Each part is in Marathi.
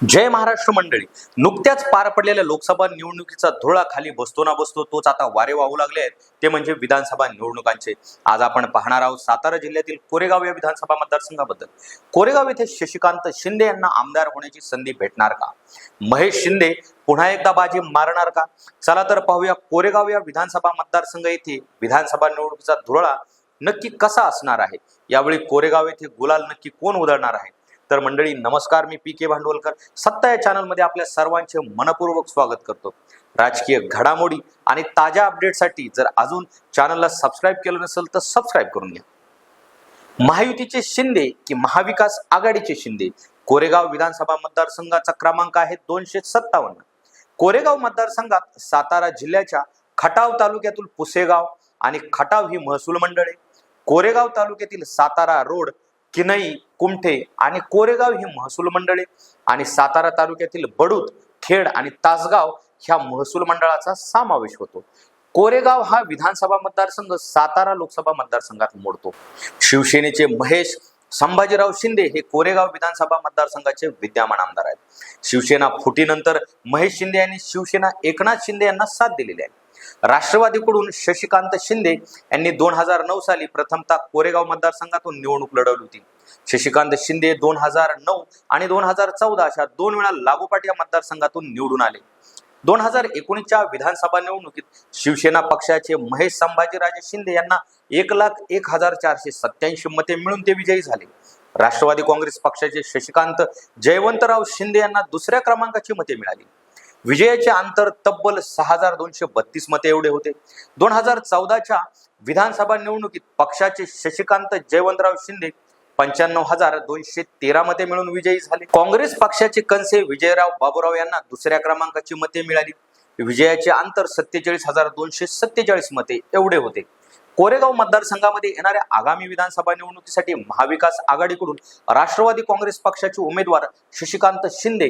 जय महाराष्ट्र मंडळी. नुकत्याच पार पडलेल्या लोकसभा निवडणुकीचा धुळा खाली बसतो ना बसतो तोच आता वारे वाहू लागले आहेत. ते म्हणजे विधानसभा निवडणुकांचे. आज आपण पाहणार आहोत सातारा जिल्ह्यातील कोरेगाव या विधानसभा मतदारसंघाबद्दल. कोरेगाव येथे शशिकांत शिंदे यांना आमदार होण्याची संधी भेटणार का? महेश शिंदे पुन्हा एकदा बाजी मारणार का? चला तर पाहूया कोरेगाव या विधानसभा मतदारसंघ येथे विधानसभा निवडणुकीचा धुळा नक्की कसा असणार आहे? यावेळी कोरेगाव येथे गुलाल नक्की कोण उधळणार आहे? तर मंडळी नमस्कार मी पी के भांडवलकर. सत्ता या चॅनलमध्ये आपल्या सर्वांचे मनपूर्वक स्वागत करतो. राजकीय घडामोडी आणि ताज्या अपडेटसाठी जर अजून चॅनलला सबस्क्राईब केलं नसेल तर सबस्क्राईब करून घ्या. महायुतीचे शिंदे की महाविकास आघाडीचे शिंदे? कोरेगाव विधानसभा मतदारसंघाचा क्रमांक आहे दोनशे सत्तावन्न. कोरेगाव मतदारसंघात सातारा जिल्ह्याच्या खटाव तालुक्यातील पुसेगाव आणि खटाव ही महसूल मंडळे कोरेगाव तालुक्यातील सातारा रोड किनई कुमठे आणि कोरेगाव ही महसूल मंडळे आणि सातारा तालुक्यातील बडूत खेड आणि तासगाव ह्या महसूल मंडळाचा समावेश होतो. कोरेगाव हा विधानसभा मतदारसंघ सातारा लोकसभा मतदारसंघात मोडतो. शिवसेनेचे महेश संभाजीराव शिंदे हे कोरेगाव विधानसभा मतदारसंघाचे विद्यमान आमदार आहेत. शिवसेना फुटीनंतर महेश शिंदे यांनी शिवसेना एकनाथ शिंदे यांना साथ दिलेली आहे. राष्ट्रवादीकडून शशिकांत शिंदे यांनी दोन हजार नऊ साली प्रथमतः कोरेगाव मतदारसंघातून निवडणूक लढवली होती. शशिकांत शिंदे दोन हजार नऊ आणि दोन हजार चौदा अशा दोन वेळा लागोपाठ या मतदारसंघातून निवडून आले. दोन हजार एकोणीसच्या विधानसभा निवडणुकीत शिवसेना पक्षाचे महेश संभाजीराजे शिंदे यांना एक लाख एक हजार चारशे सत्याऐंशी मते मिळून ते विजयी झाले. राष्ट्रवादी काँग्रेस पक्षाचे शशिकांत जयवंतराव शिंदे यांना दुसऱ्या क्रमांकाची मते मिळाली. विजयाचे अंतर तब्बल सहा हजार दोनशे बत्तीस मते एवढे होते. दोन हजार चौदाच्या विधानसभा निवडणुकीत पक्षाचे शशिकांत जयवंतराव शिंदे पंच्याण्णव हजार दोनशे तेरा मते मिळून विजयी झाले. काँग्रेस पक्षाचे कनसे विजयराव बाबूराव यांना दुसऱ्या क्रमांकाची मते मिळाली. विजयाचे अंतर सत्तेचाळीस हजार दोनशे सत्तेचाळीस मते एवढे होते. कोरेगाव मतदारसंघामध्ये येणाऱ्या आगामी विधानसभा निवडणुकीसाठी महाविकास आघाडीकडून राष्ट्रवादी काँग्रेस पक्षाचे उमेदवार शशिकांत शिंदे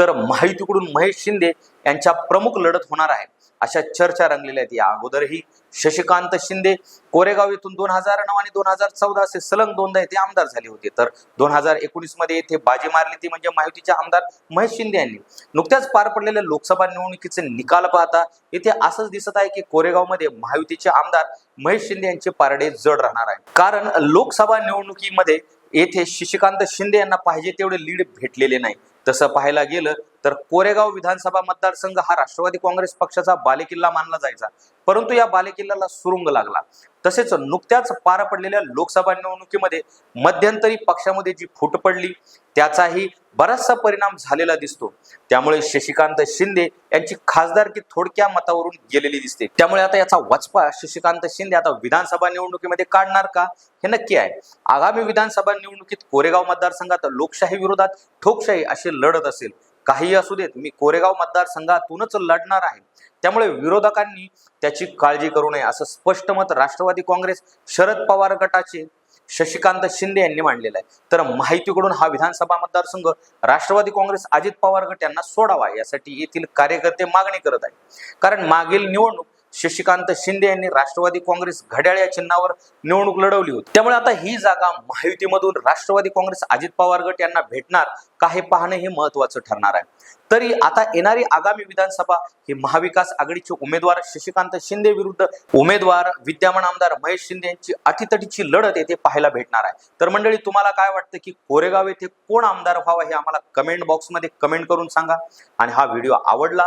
तर महायुतीकडून महेश शिंदे यांच्या प्रमुख लढत होणार आहे. अशा चर्चा रंगलेल्या आहेत. या अगोदरही शशिकांत शिंदे कोरेगाव येथून दोन हजार नऊ आणि दोन हजार चौदा असे सलग दोनदा येथे आमदार झाले होते. तर दोन हजार एकोणीसमध्ये येथे बाजी मारली ती म्हणजे महायुतीचे आमदार महेश शिंदे यांनी. नुकत्याच पार पडलेल्या लोकसभा निवडणुकीचे निकाल पाहता येथे असंच दिसत आहे की कोरेगावमध्ये महायुतीचे आमदार महेश शिंदे यांचे पारडे जड राहणार आहे कारण लोकसभा निवडणुकीमध्ये येथे शशिकांत शिंदे यांना पाहिजे तेवढे लीड भेटलेले नाही. तसं पाहायला गेलं तर कोरेगाव विधानसभा मतदारसंघ हा राष्ट्रवादी काँग्रेस पक्षाचा बालेकिल्ला मानला जायचा. परंतु या बालेकिल्ल्याला सुरुंग लागला. तसेच नुकत्याच पार पडलेल्या लोकसभा निवडणुकीमध्ये मध्यंतरी पक्षामध्ये जी फूट पडली त्याचाही बराचसा परिणाम झालेला दिसतो. त्यामुळे शशिकांत शिंदे यांची खासदारकी थोडक्या मतावरून गेलेली दिसते. त्यामुळे आता याचा वचपा शशिकांत शिंदे आता विधानसभा निवडणुकीमध्ये काढणार का? हे नक्की आहे. आगामी विधानसभा निवडणुकीत कोरेगाव मतदारसंघात लोकशाही विरोधात ठोकशाही अशी लढत असेल. काही असू देत मी कोरेगाव मतदारसंघातूनच लढणार आहे. त्यामुळे विरोधकांनी त्याची काळजी करू नये असं स्पष्ट मत राष्ट्रवादी काँग्रेस शरद पवार गटाचे शशिकांत शिंदे यांनी मांडलेलं आहे. तर माहितीकडून हा विधानसभा मतदारसंघ राष्ट्रवादी काँग्रेस अजित पवार गट यांना सोडावा यासाठी येथील कार्यकर्ते मागणी करत आहे कारण मागील निवडणूक शशिकांत शिंदे यांनी राष्ट्रवादी काँग्रेस घड्याळ या चिन्हावर निवडणूक लढवली होती. त्यामुळे आता ही जागा महायुतीमधून राष्ट्रवादी काँग्रेस अजित पवार गट यांना भेटणार का हे पाहणं हे महत्वाचं ठरणार आहे. तरी आता येणारी आगामी विधानसभा ही महाविकास आघाडीचे उमेदवार शशिकांत शिंदे विरुद्ध उमेदवार विद्यमान आमदार महेश शिंदे यांची अटीतटीची लढत येथे पाहायला भेटणार आहे. तर मंडळी तुम्हाला काय वाटतं की कोरेगाव येथे कोण आमदार व्हावा हे आम्हाला कमेंट बॉक्समध्ये कमेंट करून सांगा. आणि हा व्हिडिओ आवडला